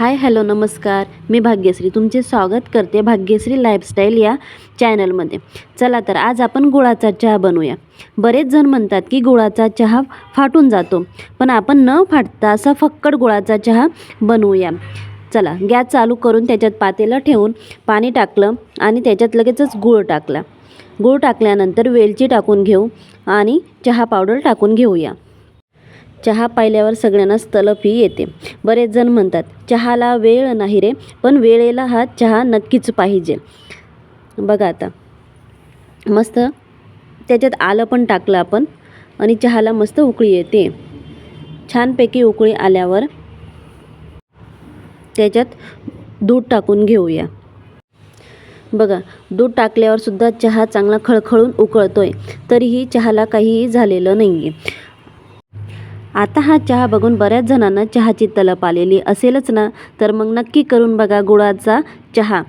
Hi hello नमस्कार. मी भाग्यश्री. तुमचे स्वागत करते भाग्यश्री लाईफस्टाईल या चॅनलमध्ये. चला तर आज आपण गुळाचा चहा बनवूया. बरेच जण म्हणतात की गुळाचा चहा फाटून जातो पण आपण न फाटता असा फक्कड गुळाचा चहा बनवूया. चला गॅस चालू करून त्याच्यात पातेलं ठेवून पाणी टाकलं आणि त्याच्यात लगेचच गूळ टाकला. गूळ टाकल्यानंतर वेलची टाकून घेऊ आणि चहा पावडर टाकून घेऊया. चहा पाहिल्यावर सगळ्यांनाच तलफही येते. बरेच जण म्हणतात चहाला वेळ नाही रे पण वेळेला हा चहा नक्कीच पाहिजे. बघा आता. मस्त त्याच्यात आलं पण टाकलं आपण आणि चहाला मस्त उकळी येते. छानपैकी उकळी आल्यावर त्याच्यात दूध टाकून घेऊया. बघा दूध टाकल्यावर सुद्धा चहा चांगला खळखळून उकळतोय तरीही चहाला काहीही झालेलं नाही आहे आता हा चहा बघून बऱ्याच जणांना चहाची तलप आलेली असेलच ना? तर मग नक्की करून बघा गुळाचा चहा.